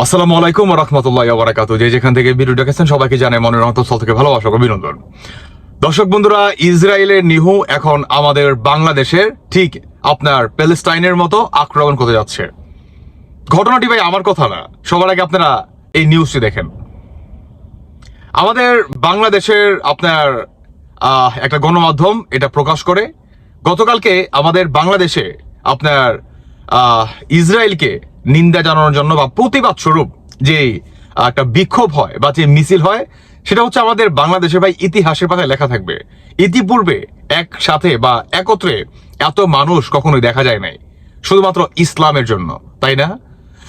আসসালামু আলাইকুম রহমতুল্লাহ বারাকাত যে যেখান থেকে ভিডিও দেখেছেন সবাইকে জানে মনের অন্তঃস্থল থেকে ভালোবাসা অভিনন্দন। দর্শক বন্ধুরা ইসরায়েলের নিহু এখন আমাদের বাংলাদেশের ঠিক আপনার প্যালেস্টাইনের মতো আক্রমণ করতে যাচ্ছে। ঘটনাটি ভাই আমার কথা না, সবার আগে আপনারা এই নিউজটি দেখেন। আমাদের বাংলাদেশের আপনার একটা গণমাধ্যম এটা প্রকাশ করে, গতকালকে আমাদের বাংলাদেশে আপনার ইসরায়েলকে নিন্দা জানানোর জন্য বা প্রতিবাদ স্বরূপ যে একটা বিক্ষোভ হয় বা যে মিছিল হয়, সেটা হচ্ছে আমাদের বাংলাদেশের ভাই ইতিহাসের পাতায় লেখা থাকবে। ইতিপূর্বে একসাথে বা একত্রে এত মানুষ কখনোই দেখা যায় নাই। শুধুমাত্র ইসলামের জন্য, তাই না?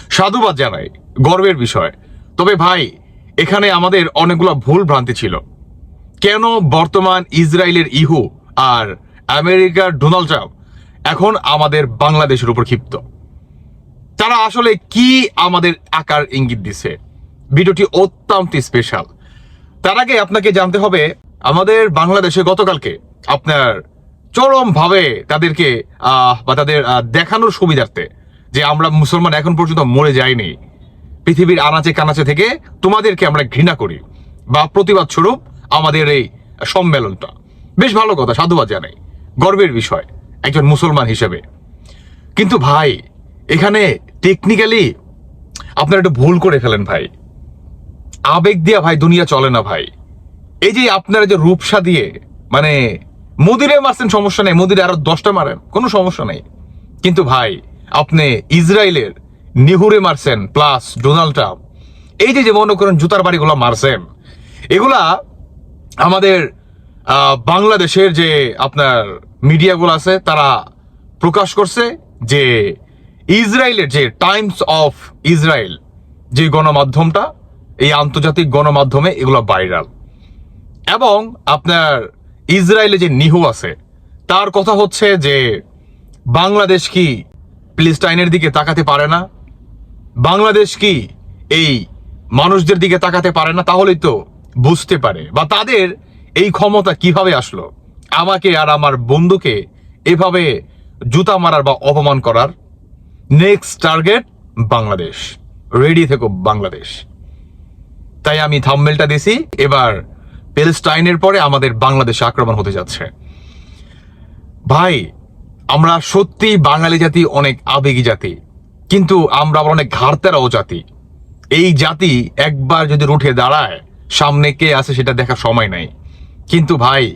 সাধুবাদ জানাই, গর্বের বিষয়। তবে ভাই, এখানে আমাদের অনেকগুলো ভুল ভ্রান্তি ছিল। কেন বর্তমান ইসরায়েলের ইহু আর আমেরিকার ডোনাল্ড ট্রাম্প এখন আমাদের বাংলাদেশের উপর ক্ষিপ্ত? তারা আসলে কি আমাদের আকার ইঙ্গিত দিছে? ভিডিওটি অত্যন্ত স্পেশাল তার আগে আপনাকে জানতে হবে, আমাদের বাংলাদেশে গতকালকে আপনার চরম ভাবে তাদেরকে বা তাদের দেখানোর সুবিধার্থে যে আমরা মুসলমান এখন পর্যন্ত মরে যাইনি, পৃথিবীর আনাচে কানাচে থেকে তোমাদেরকে আমরা ঘৃণা করি বা প্রতিবাদ স্বরূপ আমাদের এই সম্মেলনটা। বেশ ভালো কথা, সাধুবাদ জানাই। গর্বের বিষয় একজন মুসলমান হিসেবে। কিন্তু ভাই, এখানে টেকনিক্যালি আপনারা একটু ভুল করে ফেলেন ভাই। আবেগ দিয়া ভাই, দুনিয়া চলে না ভাই। এই যে আপনারা যে রূপসা দিয়ে মানে মোদিরে মারছেন, সমস্যা নেই। মোদিরে আরও দশটা মারেন, কোনো সমস্যা নেই। কিন্তু ভাই, আপনি ইসরায়েলের নিহুরে মারছেন প্লাস ডোনাল্ড ট্রাম্প এই যে যে মনে করেন জুতার বাড়িগুলো মারছেন, এগুলা আমাদের বাংলাদেশের যে আপনার মিডিয়াগুলো আছে, তারা প্রকাশ করছে যে ইসরায়েলের যে টাইমস অফ ইসরায়েল যে গণমাধ্যমটা, এই আন্তর্জাতিক গণমাধ্যমে এগুলো ভাইরাল এবং আপনার ইসরায়েলে যে নিহু আছে, তার কথা হচ্ছে যে বাংলাদেশ কি প্লিস্টাইনের দিকে তাকাতে পারে না? বাংলাদেশ কি এই মানুষদের দিকে তাকাতে পারে না? তাহলেই তো বুঝতে পারে। বা তাদের এই ক্ষমতা কীভাবে আসলো? আমাকে আর আমার বন্ধুকে এভাবে জুতা মারার বা অপমান করার নেক্সট টার্গেট বাংলাদেশ রেডি থেকো বাংলাদেশ তাই আমি থাম্বেলটা দিছি। এবার প্যালেস্টাইনের পরে আমাদের বাংলাদেশে আক্রমণ হতে যাচ্ছে। ভাই, আমরা সত্যি বাঙালি জাতি, অনেক আবেগী জাতি। কিন্তু আমরা আবার অনেক ঘাড়তেরাও জাতি। এই জাতি একবার যদি রুঠে দাঁড়ায়, সামনে কে আছে সেটা দেখার সময় নাই। কিন্তু ভাই,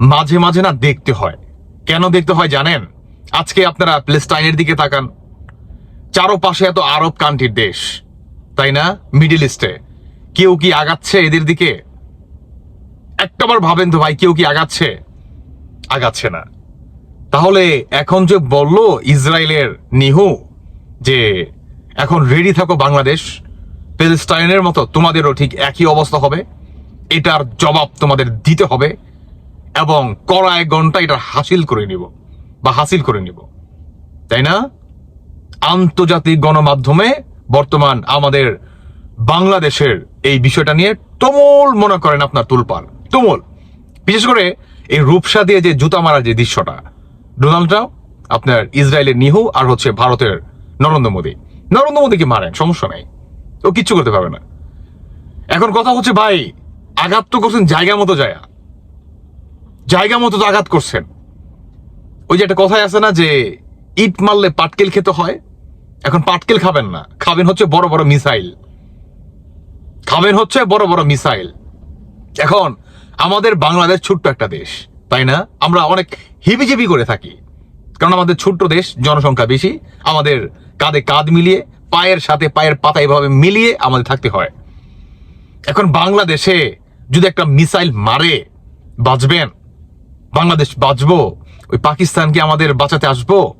মাঝে মাঝে না দেখতে হয়। কেন দেখতে হয় জানেন? আজকে আপনারা প্লেস্টাইনের দিকে তাকান। চারোপাশে এত আরব কান্ট্রির দেশ, তাই না? মিডিল ইস্টে কেউ কি আগাচ্ছে এদের দিকে? একটাবার ভাবেন তো ভাই, কেউ কি আগাচ্ছে? আগাচ্ছে না। তাহলে এখন যে বলল ইসরায়েলের নিহু, যে এখন রেডি থাকো বাংলাদেশ প্যালেস্টাইনের মতো, তোমাদেরও ঠিক একই অবস্থা হবে। এটার জবাব তোমাদের দিতে হবে এবং কড়ায় ঘণ্টা এটা হাসিল করে নিব, বা হাসিল করে নিব। তাই না? আন্তর্জাতিক গণমাধ্যমে বর্তমান আমাদের বাংলাদেশের এই বিষয়টা নিয়ে তুমুল মনে করেন আপনার তুলপাল। তুমুল। বিশেষ করে এই রূপসা দিয়ে যে জুতা মারার যে দৃশ্যটা। ডোনাল্ড ট্রাম্প, আপনার ইসরায়েলের নিহু আর হচ্ছে ভারতের নরেন্দ্র মোদী। নরেন্দ্র মোদীকে মারেন, সমস্যা নাই। ও কিচ্ছু করতে পারবে না। এখন কথা হচ্ছে, ভাই, আঘাত তো করছেন জায়গা মতো জায়গা। জায়গা মতো তো আঘাত করছেন। ওই যে একটা কথাই আছে না যে, ইট মারলে পাটকেল খেতে হয়। এখন পাটকেল খাবেন না। খাবেন হচ্ছে বড় বড় মিসাইল। খাবেন হচ্ছে বড় বড় মিসাইল। এখন আমাদের বাংলাদেশ ছোট্ট একটা দেশ, তাই না? আমরা অনেক হিবিজিবি করে থাকি। কারণ আমাদের ছোট্ট দেশ, জনসংখ্যা বেশি, আমাদের কাঁধে কাঁধ মিলিয়ে, পায়ের সাথে পায়ের পাতা এভাবে মিলিয়ে আমাদের থাকতে হয়। এখন বাংলাদেশে যদি একটা মিসাইল মারে, বাঁচবেন, বাংলাদেশ বাঁচবো, ওই পাকিস্তানকে আমাদের বাঁচাতে আসব?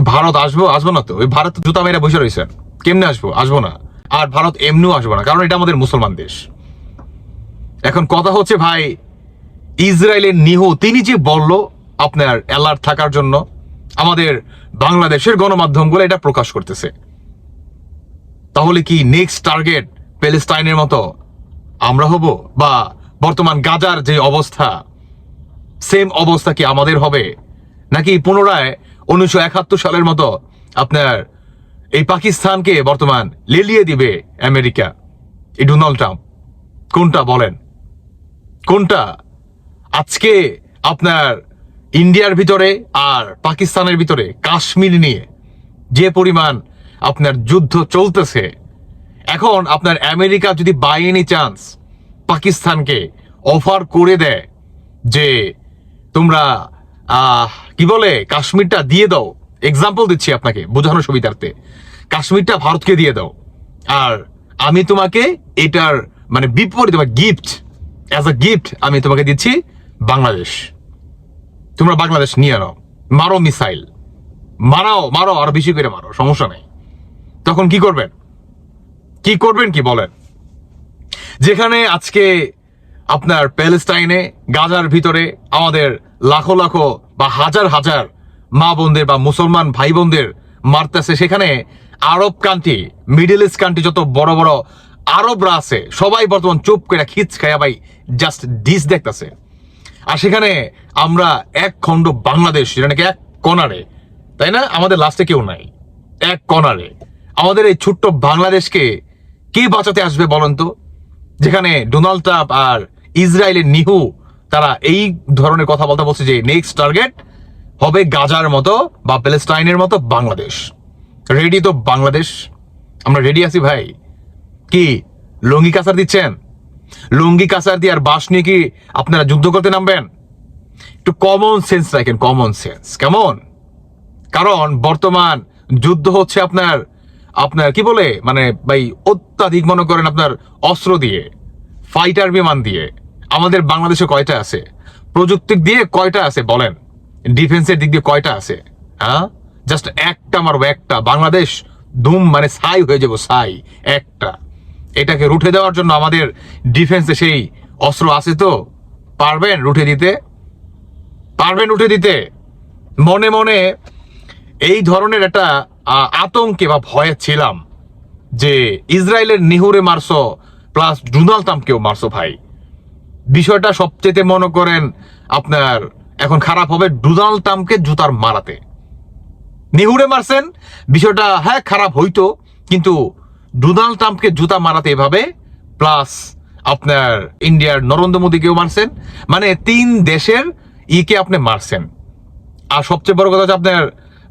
ভারত আসব আসব না তো? ওই ভারত জুতা মেরে বসে রয়েছেন কেমনে আসব? আসব না। আর ভারত এমনিও আসব না, কারণ এটা আমাদের মুসলমান দেশ। এখন কথা হচ্ছে ভাই, ইসরায়েলের নিহ তিনি যে বলল আপনার অ্যালার্ট থাকার জন্য, আমাদের বাংলাদেশের গণমাধ্যমগুলো এটা প্রকাশ করতেছে। তাহলে কি নেক্সট টার্গেট প্যালেস্টাইনের মতো আমরা হব? বা বর্তমান গাজার যে অবস্থা সেম অবস্থা কি আমাদের হবে? নাকি পুনরায় উনিশশো একাত্তর সালের মতো আপনার এই পাকিস্তানকে বর্তমান লেলিয়ে দিবে আমেরিকা। এই ডোনাল্ড ট্রাম্প। কোনটা বলেন? কোনটা? আজকে আপনার ইন্ডিয়ার ভিতরে আর পাকিস্তানের ভিতরে, কাশ্মীর নিয়ে যে পরিমাণ আপনার যুদ্ধ চলতেছে, এখন আপনার আমেরিকা যদি বাই এনি চান্স পাকিস্তানকে অফার করে দেয় যে তোমরা কি বলে? কাশ্মীরটা দিয়ে দাও। এক্সাম্পল দিচ্ছি আপনাকে, বোঝানোর সুবিধার্থে। কাশ্মীরটা ভারতকে দিয়ে দাও। আর আমি তোমাকে এটার মানে বিপরীত, বা গিফট অ্যাজ আ গিফট আমি তোমাকে দিচ্ছি বাংলাদেশ। তোমরা বাংলাদেশ নিয়ে নাও। মারো মিসাইল মারাও, মারো, আরও বেশি করে মারো, সমস্যা নেই। তখন কি করবেন? কি করবেন কি বলেন? যেখানে আজকে আপনার প্যালেস্টাইনে গাজার ভিতরে আমাদের লাখো লাখো বা হাজার হাজার মা বোনদের বা মুসলমান ভাই বোনদের মারতেছে সেখানে Arab country, middle east country যত বড় বড় আরবরা আছে, সবাই বর্তমান চুপ করে খিচ খায়া ভাই জাস্ট ডিস দেখতেছে। আর সেখানে আমরা এক খণ্ড বাংলাদেশ, যেটা নাকি এক কনারে, তাই না? আমাদের লাস্টে কেউ নাই, এক কনারে। আমাদের এই ছোট্ট বাংলাদেশকে কে বাঁচাতে আসবে বলেন তো? যেখানে ডোনাল্ড ট্রাম্প আর ইসরায়েলের নিহু তারা এই ধরনের কথা বলতে বলছে যে নেক্সট টার্গেট হবে গাজার মতো বা প্যালেস্টাইনের মতো বাংলাদেশ। রেডি তো বাংলাদেশ? আমরা রেডি আছি ভাই। কি, লুঙ্গি কাসার দিচ্ছেন? লুঙ্গি কাসার দিয়ে আর বাস নিয়ে কি আপনারা যুদ্ধ করতে নামবেন? একটু কমন সেন্স রাখেন কমন সেন্স কেমন? কারণ বর্তমান যুদ্ধ হচ্ছে আপনার আপনার কি বলে? মানে ভাই অত্যাধিক মনে করেন আপনার অস্ত্র দিয়ে ফাইটার বিমান দিয়ে। আমাদের বাংলাদেশে কয়টা আছে? প্রযুক্তির দিয়ে কয়টা আছে বলেন? ডিফেন্সের দিক দিয়ে কয়টা আছে? হ্যাঁ? জাস্ট একটা মারবো, একটা। বাংলাদেশ ধুম মানে ছাই হয়ে যাব, ছাই, একটা। এটাকে রুঠে দেওয়ার জন্য আমাদের ডিফেন্সে সেই অস্ত্র আছে তো? পারবেন রুঠে দিতে? পারবেন উঠে দিতে? মনে মনে এই ধরনের একটা আতঙ্কে বা ভয়ে ছিলাম যে ইসরায়েলের নিহুরে মারছো, প্লাস ডোনাল্ড ট্রাম্পকেও মারছো ভাই। বিষয়টা সবচেয়ে মনে করেন আপনার এখন খারাপ হবে ডোনাল্ড ট্রাম্পকে জুতার মারাতে নিহুরে মারছেন, বিষয়টা হ্যাঁ খারাপ হইতো কিন্তু ডোনাল্ড ট্রাম্পকে জুতা মারাতে এভাবে, প্লাস আপনার ইন্ডিয়ার নরেন্দ্র মোদীকেও মারছেন মানে তিন দেশের ইকে আপনি মারছেন। আর সবচেয়ে বড় কথা হচ্ছে আপনার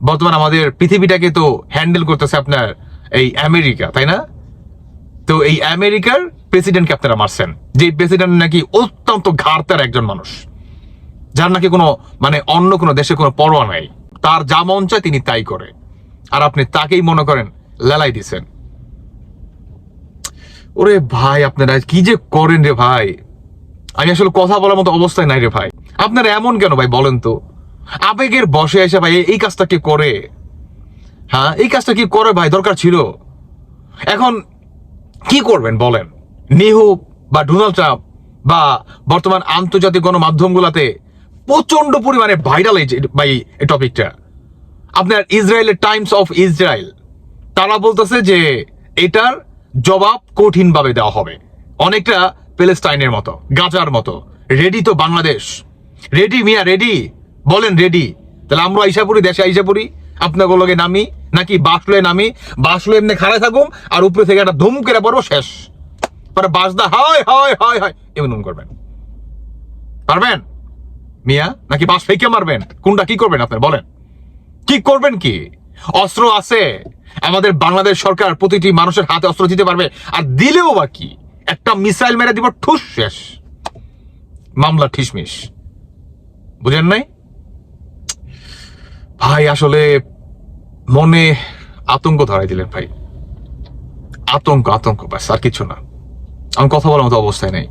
বর্তমান আমাদের পৃথিবীটাকে তো হ্যান্ডেল করতেছে আপনার এই আমেরিকা, তাই না? তো এই আমেরিকার প্রেসিডেন্টকে আপনারা মারছেন, যে প্রেসিডেন্ট নাকি অত্যন্ত ঘাড়তার একজন মানুষ, যার নাকি কোনো মানে অন্য কোনো দেশে কোনো পরোয়া নাই, তার যা মন চায় তিনি তাই করে। আর আপনি তাকেই মনে করেন, লেলাই দিছেন। ওরে ভাই, আপনারা কি যে করেন রে ভাই? আমি আসলে কথা বলার মতো অবস্থায় নাই রে ভাই। আপনারা এমন কেন ভাই, বলেন তো? আবেগের বসে এসে ভাই, এই কাজটা কি করে? হ্যাঁ এই কাজটা কি করে ভাই, দরকার ছিল। এখন কি করবেন, বলেন? নেহু বা ডোনাল্ড ট্রাম্প বা বর্তমান আন্তর্জাতিক গণমাধ্যমগুলোতে প্রচণ্ড পরিমাণে ভাইরাল এই ভাই এই টপিকটা। আপনার ইসরায়েলের টাইমস অফ ইসরায়েল, তারা বলতেছে যে এটার জবাব কঠিনভাবে দেওয়া হবে। অনেকটা প্যালেস্টাইনের মতো, গাজার মতো। রেডি তো বাংলাদেশ। রেডি মিয়া রেডি বলেন রেডি তাহলে আমরা আইসাপুরি দেশে আইসাপুরি আপনার লগে নামি, নাকি বাসলে নামি? বাসলে এমনি খাড়ায় থাকুম, আর উপরে থেকে একটা ধুম করে পড়ব, শেষ। পরে বাসদা হয় হয় হয় হয় এমন করবেন। পারবেন? মিয়া, নাকি বাস ফেকে মারবেন? কোনটা কি করবেন আপনার, বলেন। কি করবেন কি? অস্ত্র আছে। আমাদের বাংলাদেশ সরকার প্রতিটি মানুষের হাতে অস্ত্র দিতে পারবে, আর দিলেও বা কি? একটা মিসাইল মেরে দিব, ঠুস, শেষ। মামলা ঠিসমিস। বুঝেন নাই? ভাই, আসলে মনে আতঙ্ক ধরাই দিলেন, ভাই। আতঙ্ক আতঙ্ক, ব্যাস, আর কিছু না। আমি কথা বলার মতো অবস্থায় নেই।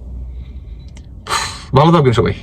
ভালো থাকবেন সবাই।